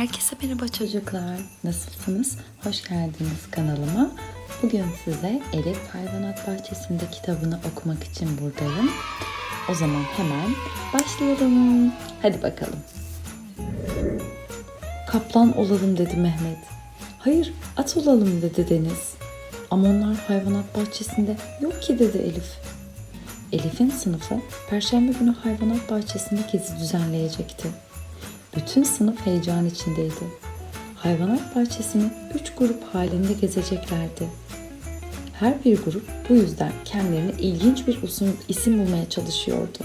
Herkese merhaba çocuklar. Nasılsınız? Hoş geldiniz kanalıma. Bugün size Elif Hayvanat Bahçesi'nde kitabını okumak için buradayım. O zaman hemen başlayalım. Hadi bakalım. Kaplan olalım dedi Mehmet. Hayır, at olalım dedi Deniz. Ama onlar hayvanat bahçesinde yok ki dedi Elif. Elif'in sınıfı Perşembe günü hayvanat bahçesinde gezi düzenleyecekti. Bütün sınıf heyecan içindeydi. Hayvanat bahçesini üç grup halinde gezeceklerdi. Her bir grup bu yüzden kendilerine ilginç bir usul, isim bulmaya çalışıyordu.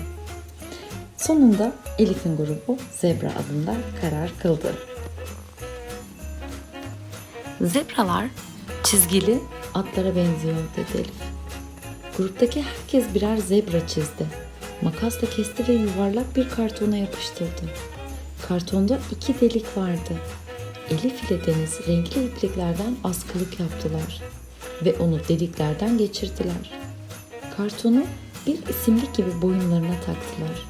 Sonunda Elif'in grubu Zebra adında karar kıldı. Zebralar çizgili atlara benziyor dedi Elif. Gruptaki herkes birer zebra çizdi. Makasla kesti ve yuvarlak bir kartona yapıştırdı. Kartonda iki delik vardı. Elif ile Deniz renkli ipliklerden askılık yaptılar ve onu deliklerden geçirdiler. Kartonu bir isimlik gibi boyunlarına taktılar.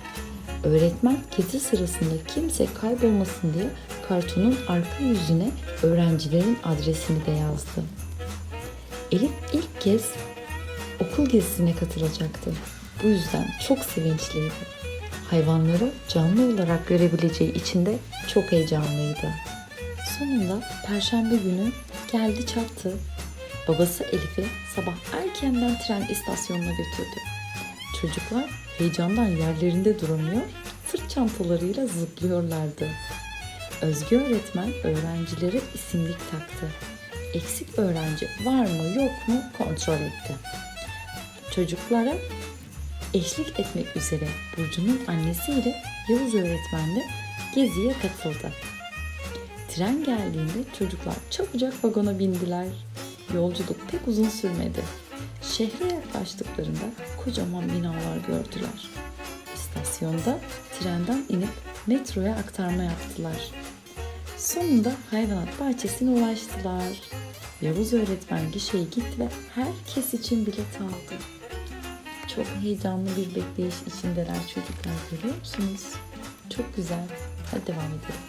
Öğretmen gezi sırasında kimse kaybolmasın diye kartonun arka yüzüne öğrencilerin adresini de yazdı. Elif ilk kez okul gezisine katılacaktı. Bu yüzden çok sevinçliydi. Hayvanları canlı olarak görebileceği için de çok heyecanlıydı. Sonunda perşembe günü geldi çattı. Babası Elif'i sabah erkenden tren istasyonuna götürdü. Çocuklar heyecandan yerlerinde duramıyor, sırt çantalarıyla zıplıyorlardı. Özgü öğretmen öğrencilere isimlik taktı. Eksik öğrenci var mı yok mu kontrol etti. Çocuklara eşlik etmek üzere Burcu'nun annesiyle Yavuz öğretmen de geziye katıldı. Tren geldiğinde çocuklar çabucak vagona bindiler. Yolculuk pek uzun sürmedi. Şehre yaklaştıklarında kocaman binalar gördüler. İstasyonda trenden inip metroya aktarma yaptılar. Sonunda hayvanat bahçesine ulaştılar. Yavuz öğretmen gişeye gitti ve herkes için bilet aldı. Çok heyecanlı bir bekleyiş içindeler çocuklar görüyor musunuz? Çok güzel. Hadi devam edelim.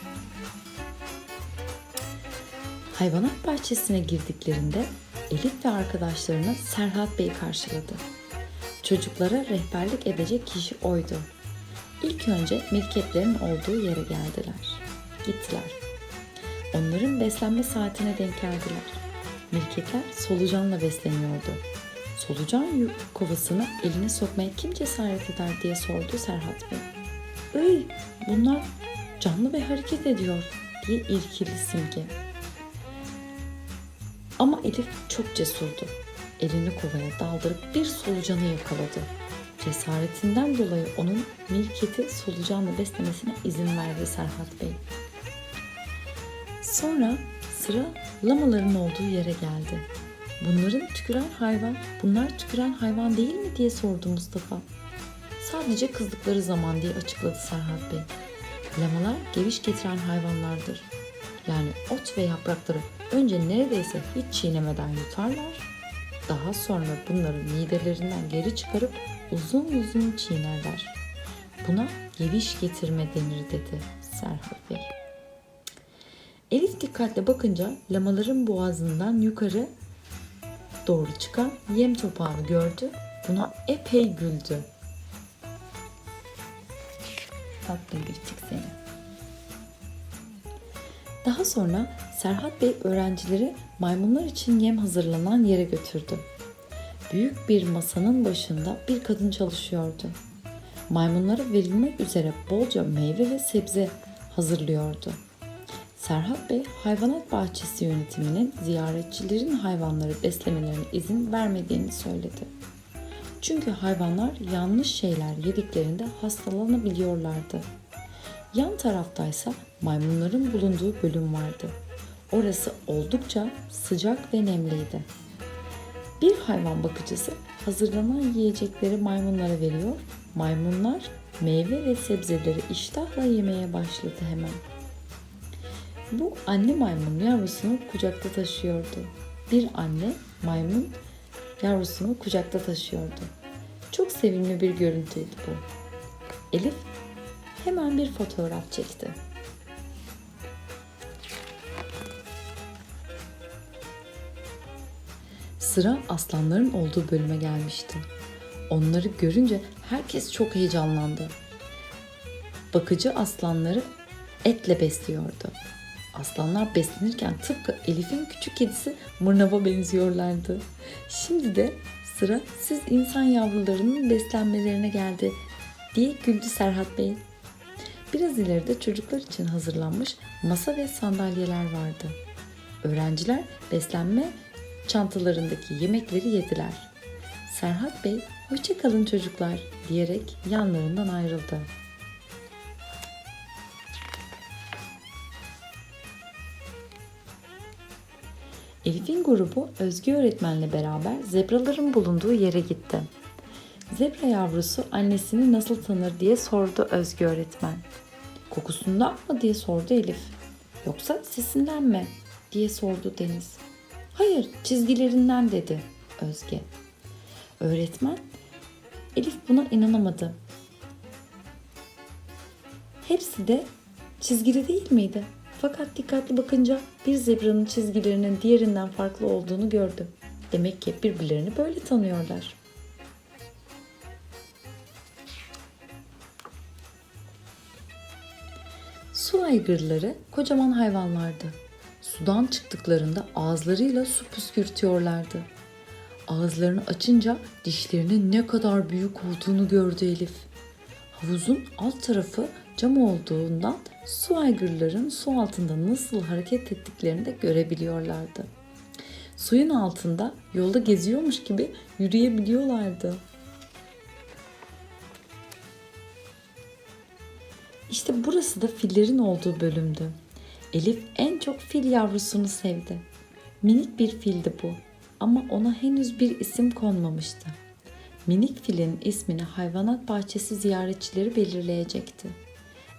Hayvanat bahçesine girdiklerinde Elif ve arkadaşlarını Serhat Bey karşıladı. Çocuklara rehberlik edecek kişi oydu. İlk önce mirketlerin olduğu yere geldiler. Gittiler. Onların beslenme saatine denk geldiler. Mirketler solucanla besleniyordu. Solucan kovasını eline sokmaya kim cesaret eder diye sordu Serhat Bey. Iy bunlar canlı ve hareket ediyor diye irkildi Simge. Ama Elif çok cesurdu. Elini kovaya daldırıp bir solucanı yakaladı. Cesaretinden dolayı onun Mirket'i solucanla beslemesine izin verdi Serhat Bey. Sonra sıra lamaların olduğu yere geldi. Bunların tüküren hayvan, bunlar tüküren hayvan değil mi diye sordu Mustafa. Sadece kızdıkları zaman diye açıkladı Serhat Bey. Lamalar geviş getiren hayvanlardır. Yani ot ve yaprakları önce neredeyse hiç çiğnemeden yutarlar. Daha sonra bunları midelerinden geri çıkarıp uzun uzun çiğnerler. Buna geviş getirme denir dedi Serhat Bey. Elif dikkatle bakınca lamaların boğazından yukarı doğru çıkan yem topağını gördü. Buna epey güldü. Tatlı biricik seni. Daha sonra Serhat Bey öğrencileri maymunlar için yem hazırlanan yere götürdü. Büyük bir masanın başında bir kadın çalışıyordu. Maymunlara verilmek üzere bolca meyve ve sebze hazırlıyordu. Serhat Bey hayvanat bahçesi yönetiminin ziyaretçilerin hayvanları beslemelerine izin vermediğini söyledi. Çünkü hayvanlar yanlış şeyler yediklerinde hastalanabiliyorlardı. Yan taraftaysa maymunların bulunduğu bölüm vardı. Orası oldukça sıcak ve nemliydi. Bir hayvan bakıcısı hazırlanan yiyecekleri maymunlara veriyor. Maymunlar meyve ve sebzeleri iştahla yemeye başladı hemen. Bu anne maymun yavrusunu kucakta taşıyordu. Bir anne maymun yavrusunu kucakta taşıyordu. Çok sevimli bir görüntüydü bu. Elif hemen bir fotoğraf çekti. Sıra aslanların olduğu bölüme gelmişti. Onları görünce herkes çok heyecanlandı. Bakıcı aslanları etle besliyordu. Aslanlar beslenirken tıpkı Elif'in küçük kedisi Mırnav'a benziyorlardı. Şimdi de sıra siz insan yavrularının beslenmelerine geldi diye güldü Serhat Bey. Biraz ileride çocuklar için hazırlanmış masa ve sandalyeler vardı. Öğrenciler beslenme çantalarındaki yemekleri yediler. Serhat Bey, hoşça kalın çocuklar diyerek yanlarından ayrıldı. Elif'in grubu Özge öğretmenle beraber zebraların bulunduğu yere gitti. Zebra yavrusu annesini nasıl tanır diye sordu Özge öğretmen. Kokusundan mı diye sordu Elif. Yoksa sesinden mi diye sordu Deniz. Hayır çizgilerinden dedi Özge. Öğretmen Elif buna inanamadı. Hepsi de çizgili değil miydi? Fakat dikkatli bakınca bir zebranın çizgilerinin diğerinden farklı olduğunu gördü. Demek ki birbirlerini böyle tanıyorlar. Su aygırları kocaman hayvanlardı. Sudan çıktıklarında ağızlarıyla su püskürtüyorlardı. Ağızlarını açınca dişlerinin ne kadar büyük olduğunu gördü Elif. Havuzun alt tarafı cam olduğundan su aygırların su altında nasıl hareket ettiklerini de görebiliyorlardı. Suyun altında yolda geziyormuş gibi yürüyebiliyorlardı. İşte burası da fillerin olduğu bölümdü. Elif en çok fil yavrusunu sevdi. Minik bir fildi bu ama ona henüz bir isim konmamıştı. Minik filin ismini hayvanat bahçesi ziyaretçileri belirleyecekti.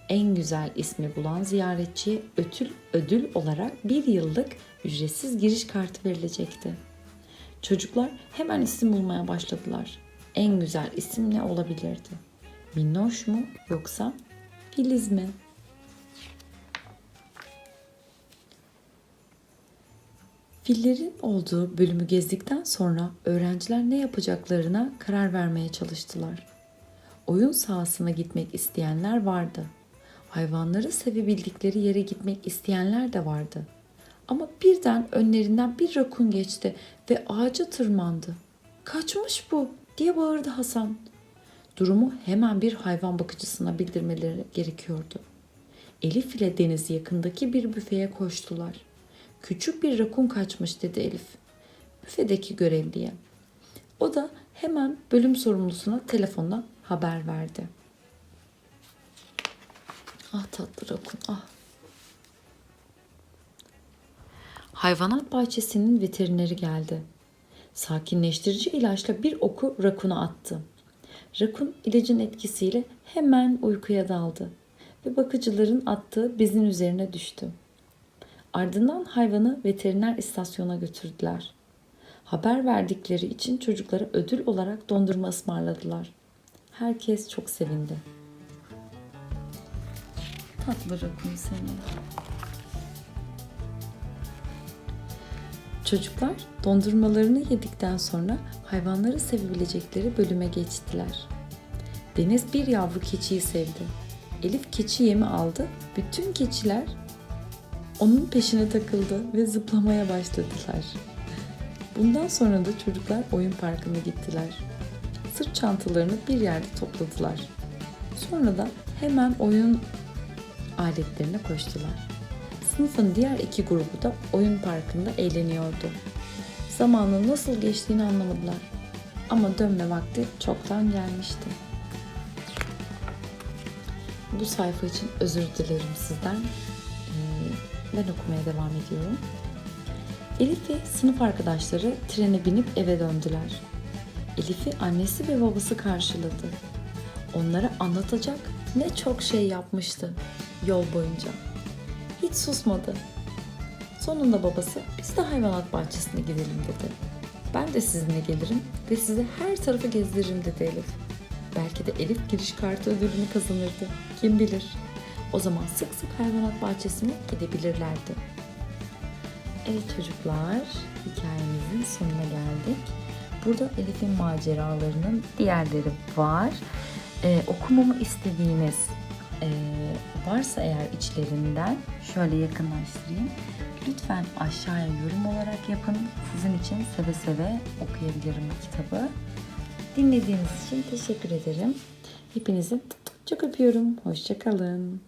En güzel ismi bulan ziyaretçiye ödül, ödül olarak bir yıllık ücretsiz giriş kartı verilecekti. Çocuklar hemen isim bulmaya başladılar. En güzel isim ne olabilirdi? Minnoş mu yoksa Filiz mi? Fillerin olduğu bölümü gezdikten sonra öğrenciler ne yapacaklarına karar vermeye çalıştılar. Oyun sahasına gitmek isteyenler vardı. Hayvanları sevebildikleri yere gitmek isteyenler de vardı. Ama birden önlerinden bir rakun geçti ve ağaca tırmandı. Kaçmış bu diye bağırdı Hasan. Durumu hemen bir hayvan bakıcısına bildirmeleri gerekiyordu. Elif ile Deniz yakındaki bir büfeye koştular. Küçük bir rakun kaçmış dedi Elif. Büfedeki görevliye. O da hemen bölüm sorumlusuna telefondan haber verdi. Ah tatlı rakun ah. Hayvanat bahçesinin veterineri geldi. Sakinleştirici ilaçla bir oku rakuna attı. Rakun ilacın etkisiyle hemen uykuya daldı ve bakıcıların attığı bezin üzerine düştü. Ardından hayvanı veteriner istasyona götürdüler. Haber verdikleri için çocuklara ödül olarak dondurma ısmarladılar. Herkes çok sevindi. Tatlı rakun seni. Çocuklar dondurmalarını yedikten sonra hayvanları sevebilecekleri bölüme geçtiler. Deniz bir yavru keçiyi sevdi. Elif keçi yemi aldı. Bütün keçiler onun peşine takıldı ve zıplamaya başladılar. Bundan sonra da çocuklar oyun parkına gittiler. Sırt çantalarını bir yerde topladılar. Sonra da hemen oyun aletlerine koştular. Sınıfın diğer iki grubu da oyun parkında eğleniyordu. Zamanın nasıl geçtiğini anlamadılar. Ama dönme vakti çoktan gelmişti. Bu sayfa için özür dilerim sizden. Ee, ben okumaya devam ediyorum. Elif ve sınıf arkadaşları trene binip eve döndüler. Elif'i annesi ve babası karşıladı. Onlara anlatacak ne çok şey yapmıştı yol boyunca. Hiç susmadı. Sonunda babası biz de hayvanat bahçesine gidelim dedi. Ben de sizinle gelirim ve size her tarafı gezdiririm dedi Elif. Belki de Elif giriş kartı ödülünü kazanırdı. Kim bilir. O zaman sık sık hayvanat bahçesine gidebilirlerdi. Evet çocuklar, hikayemizin sonuna geldik. Burada Elif'in maceralarının diğerleri var. Ee, okumamı istediğiniz e, varsa eğer içlerinden şöyle yakınlaştırayım. Lütfen aşağıya yorum olarak yapın. Sizin için seve seve okuyabilirim kitabı. Dinlediğiniz için teşekkür ederim. Hepinizi çok öpüyorum. Hoşçakalın.